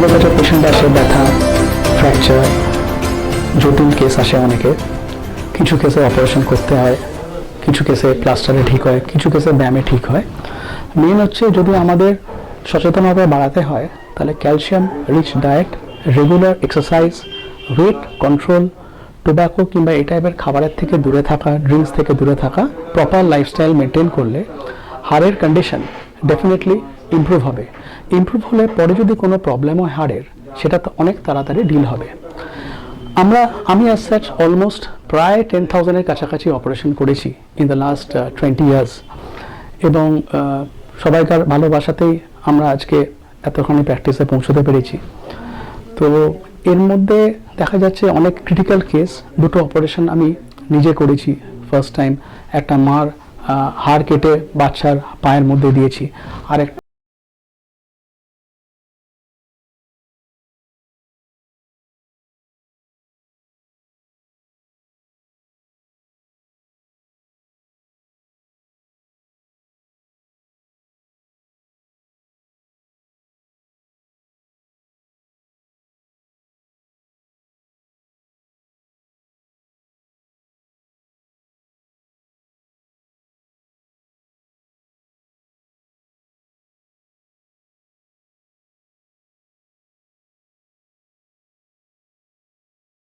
আমাদের কাছে পেশেন্ট আসে ব্যথা ফ্র্যাকচার জটিল কেস আসে অনেকে। কিছু কেসে অপারেশন করতে হয়, কিছু কেসে প্লাস্টারে ঠিক হয়, কিছু কেসে ব্যায়ামে ঠিক হয়। মেন হচ্ছে যদি আমাদের সচেতনতা বাড়াতে হয়, তাহলে calcium rich diet regular exercise weight control tobacco কিংবা এই টাইপের খাবারের থেকে দূরে থাকা ড্রিঙ্কস থেকে দূরে থাকা প্রপার লাইফস্টাইল মেনটেন করলে হাড়ের কন্ডিশন ডেফিনেটলি ইমপ্রুভ হবে। ইমপ্রুভ হলে পরে যদি কোনো প্রবলেম হয় হাড়ের, সেটা অনেক তাড়াতাড়ি ডিল হবে। আমরা, আমি অ্যাজ সাচ অলমোস্ট প্রায় টেন থাউজেন্ডের কাছাকাছি অপারেশন করেছি in the last twenty years এবং সবাইকার ভালোবাসাতেই আমরা আজকে এতখানি প্র্যাকটিসে পৌঁছতে পেরেছি। তো এর মধ্যে দেখা যাচ্ছে অনেক ক্রিটিক্যাল কেস দুটো অপারেশন আমি নিজে করেছি। ফার্স্ট টাইম একটা মার হাড় কেটে বাচ্চার পায়ের মধ্যে দিয়েছি। আর এক